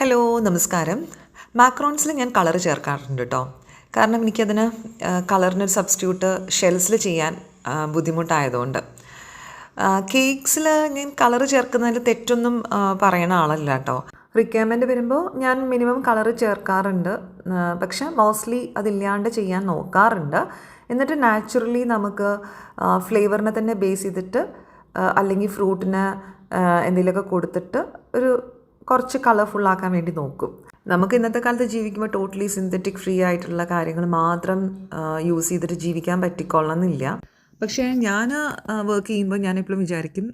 Hello നമസ്കാരം. മാക്രോൺസിൽ ഞാൻ colour ചേർക്കാറുണ്ട് കേട്ടോ കാരണം എനിക്കതിന് കളറിനൊരു സബ്സ്റ്റിറ്റ്യൂട്ട് ഷെൽസിൽ ചെയ്യാൻ ബുദ്ധിമുട്ടായതുകൊണ്ട്. കേക്ക്സിൽ ഞാൻ കളർ ചേർക്കുന്നതിൽ തെറ്റൊന്നും പറയണ ആളല്ല കേട്ടോ റിക്വയർമെന്റ് വരുമ്പോൾ ഞാൻ മിനിമം കളർ ചേർക്കാറുണ്ട്. പക്ഷെ മോസ്റ്റ്ലി അതില്ലാണ്ട് ചെയ്യാൻ നോക്കാറുണ്ട്. എന്നിട്ട് നാച്ചുറലി നമുക്ക് ഫ്ലേവറിനെ തന്നെ ബേസ് ചെയ്തിട്ട് അല്ലെങ്കിൽ ഫ്രൂട്ടിന് എന്തെങ്കിലുമൊക്കെ കൊടുത്തിട്ട് ഒരു കുറച്ച് കളർഫുൾ ആക്കാൻ വേണ്ടി നോക്കും. നമുക്ക് ഇന്നത്തെ കാലത്ത് ജീവിക്കുമ്പോൾ ടോട്ടലി സിന്തറ്റിക് ഫ്രീ ആയിട്ടുള്ള കാര്യങ്ങൾ മാത്രം യൂസ് ചെയ്തിട്ട് ജീവിക്കാൻ പറ്റിക്കൊള്ളണമെന്നില്ല. പക്ഷേ ഞാൻ വർക്ക് ചെയ്യുമ്പോൾ ഞാൻ എപ്പോഴും വിചാരിക്കും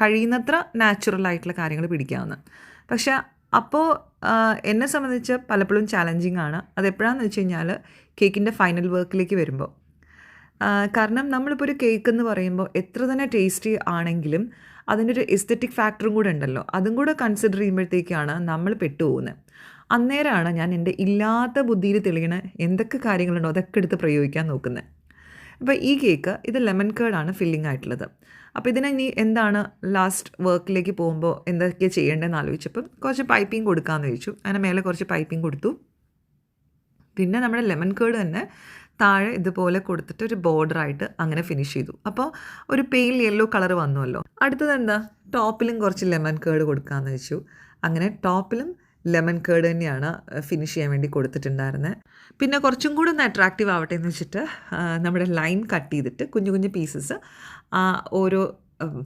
കഴിയുന്നത്ര നാച്ചുറൽ ആയിട്ടുള്ള കാര്യങ്ങൾ പിടിക്കാമെന്ന് പക്ഷേ അപ്പോൾ എന്നെ സംബന്ധിച്ച് പലപ്പോഴും ചാലഞ്ചിങ് ആണ്. അതെപ്പോഴാണെന്ന് വെച്ച് കഴിഞ്ഞാൽ കേക്കിന്റെ ഫൈനൽ വർക്കിലേക്ക് വരുമ്പോൾ കാരണം നമ്മളിപ്പോൾ ഒരു കേക്ക് എന്ന് പറയുമ്പോൾ എത്ര തന്നെ ടേസ്റ്റി ആണെങ്കിലും അതിന്റെ ഒരു എസ്തറ്റിക് ഫാക്ടറും കൂടെ ഉണ്ടല്ലോ. അതും കൂടെ കൺസിഡർ ചെയ്യുമ്പോഴത്തേക്കാണ് നമ്മൾ പെട്ടുപോകുന്നത് അന്നേരമാണ് ഞാൻ എന്റെ ഇല്ലാത്ത ബുദ്ധിയിൽ തെളിയണ എന്തൊക്കെ കാര്യങ്ങളുണ്ടോ അതൊക്കെ എടുത്ത് പ്രയോഗിക്കാൻ നോക്കുന്നത് അപ്പോൾ ഈ കേക്ക് ഇത് ലെമൺ കേർഡാണ് ഫില്ലിംഗ് ആയിട്ടുള്ളത്. അപ്പോൾ ഇതിനെ ഇനി എന്താണ് ലാസ്റ്റ് വർക്കിലേക്ക് പോകുമ്പോൾ എന്തൊക്കെ ചെയ്യേണ്ടതെന്ന് ആലോചിച്ചപ്പം കുറച്ച് പൈപ്പിംഗ് കൊടുക്കാമെന്ന് ചോദിച്ചു. അങ്ങനെ മേലെ കുറച്ച് പൈപ്പിംഗ് കൊടുത്തു. പിന്നെ നമ്മുടെ ലെമൺ കേർഡ് തന്നെ താഴെ ഇതുപോലെ കൊടുത്തിട്ട് ഒരു ബോർഡറായിട്ട് അങ്ങനെ ഫിനിഷ് ചെയ്തു. അപ്പോൾ ഒരു പെയിൽ യെല്ലോ കളർ വന്നുവല്ലോ. അടുത്തത് എന്താ? ടോപ്പിലും കുറച്ച് ലെമൺ കേർഡ് കൊടുക്കാമെന്ന് വെച്ചു. അങ്ങനെ ടോപ്പിലും ലെമൺ കേർഡ് തന്നെയാണ് ഫിനിഷ് ചെയ്യാൻ വേണ്ടി കൊടുത്തിട്ടുണ്ടായിരുന്നത് പിന്നെ കുറച്ചും കൂടെ ഒന്ന് അട്രാക്റ്റീവ് ആവട്ടെ എന്ന് വെച്ചിട്ട് നമ്മുടെ ലൈൻ കട്ട് ചെയ്തിട്ട് കുഞ്ഞു കുഞ്ഞു പീസസ് ഓരോ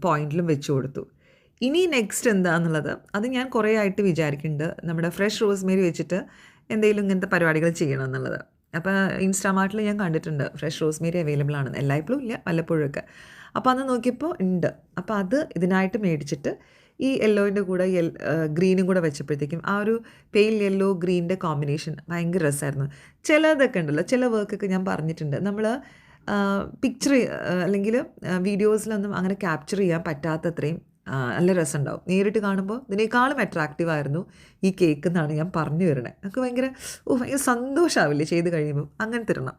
പോയിന്റിലും വെച്ച് കൊടുത്തു. ഇനി നെക്സ്റ്റ് എന്താണെന്നുള്ളത് അത് ഞാൻ കുറേ ആയിട്ട് വിചാരിക്കുന്നുണ്ട് നമ്മുടെ ഫ്രഷ് റോസ്മേരി വെച്ചിട്ട് എന്തെങ്കിലും ഇങ്ങനത്തെ പരിപാടികൾ ചെയ്യണം എന്നുള്ളത്. അപ്പോൾ ഇൻസ്റ്റാമാർട്ടിൽ ഞാൻ കണ്ടിട്ടുണ്ട്. ഫ്രഷ് റോസ്മേരി അവൈലബിൾ ആണെന്ന് എല്ലായ്പ്പോഴും ഇല്ല വല്ലപ്പോഴൊക്കെ അപ്പോൾ അന്ന് നോക്കിയപ്പോൾ ഉണ്ട്. അപ്പോൾ അത് ഇതിനായിട്ട് മേടിച്ചിട്ട് ഈ യെല്ലോയിന്റെ കൂടെ യെൽ ഗ്രീനും കൂടെ വെച്ചപ്പോഴത്തേക്കും ആ ഒരു പെയിൽ യെല്ലോ ഗ്രീനിന്റെ കോമ്പിനേഷൻ ഭയങ്കര രസമായിരുന്നു ചിലതൊക്കെ ഉണ്ടല്ലോ ചില വർക്കൊക്കെ ഞാൻ പറഞ്ഞിട്ടുണ്ട്. നമ്മൾ പിക്ചർ അല്ലെങ്കിൽ വീഡിയോസിലൊന്നും അങ്ങനെ ക്യാപ്ചർ ചെയ്യാൻ പറ്റാത്തത്രയും നല്ല രസമുണ്ടാവും. നേരിട്ട് കാണുമ്പോൾ ഇതിനേക്കാളും അട്രാക്റ്റീവ് ആയിരുന്നു ഈ കേക്ക് എന്നാണ് ഞാൻ പറഞ്ഞു വരുന്നത്. നമുക്ക് ഭയങ്കര ഓ ഭയങ്കര സന്തോഷമാവില്ലേ ചെയ്ത് കഴിയുമ്പോൾ അങ്ങനെ തരണം